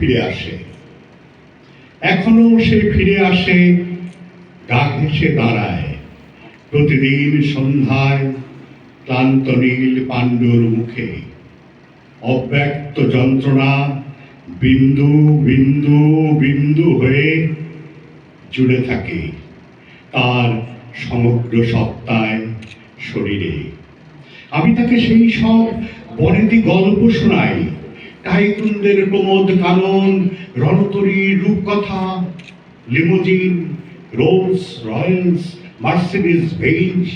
ফিরে আসে। এখনও সে ফিরে আসে গা ঘেসে দাঁড়ায়। প্রতিদিন সন্ধ্যায় ক্লান্ত নীল পাণ্ডুর মুখে। অব্যক্ত যন্ত্রণা বিন্দু বিন্দু বিন্দু হয়ে জুড়ে থাকে তার সমগ্র সত্তায় শরীরে। আমি তাকে সেই সব বনেদি গল্প শোনাই। টাইকুনদের প্রমোদ কানন রণতরীর রূপকথা, limousine, Rolls Royce, Mercedes Benz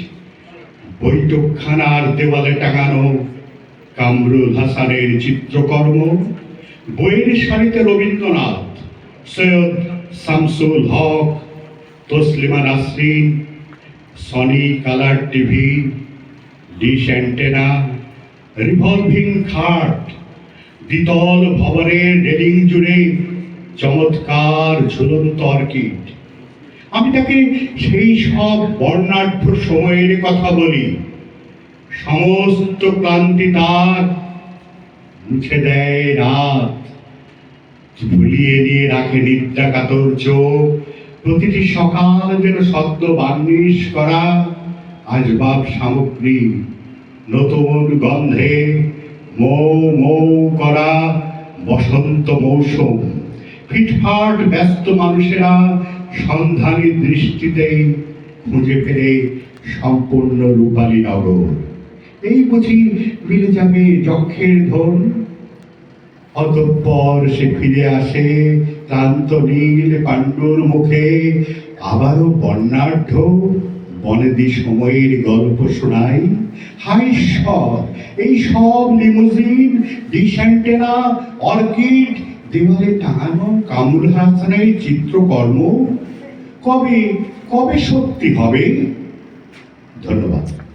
বৈঠকখানার দেওয়ালে টাঙানো কামরুল হাসানের চিত্রকর্ম, বইয়ের সারিতে Rabindranath, Syed Shamsul Haq, Taslima Nasrin, Sony colour TV, dish antenna, revolving খাট দ্বিতল ভবনের রেলিং জুড়ে চমৎকার ঝুলন্ত অর্কিড। আমি তাকে সেই সব বর্ণাঢ্য সময়ের কথা বলি। সমস্ত ক্লান্তি তার মুছে দেয় রাত। ভুলিয়ে দিয়ে রাখে নিদ্রা কাতর চোখ। প্রতিটি সকাল যেন সদ্য বার্নিশ করা আসবাব সামগ্রী। নতুন গন্ধে মৌ মৌ করা বসন্ত মৌসুম। ফিটফাট, ব্যস্ত মানুষেরা সন্ধানী দৃষ্টিতে খুঁজে ফেরে সম্পূর্ণ রূপালী নগর। এই বুঝি মিলে যাবে যক্ষের ধন। অতঃপর সে ফিরে আসে ক্লান্ত নীল পাণ্ডুর মুখে, আবারও বর্ণাঢ্য। বনেদি সময়ের গল্প শোনাই। হাই সব, এই সব লিমোজিন, ডিসেন্টেনা, অর্কিড, দেওয়ালে টাঙানো কামুল হাসানের চিত্রকর্ম। কবে কবে সত্যি হবে? ধন্যবাদ।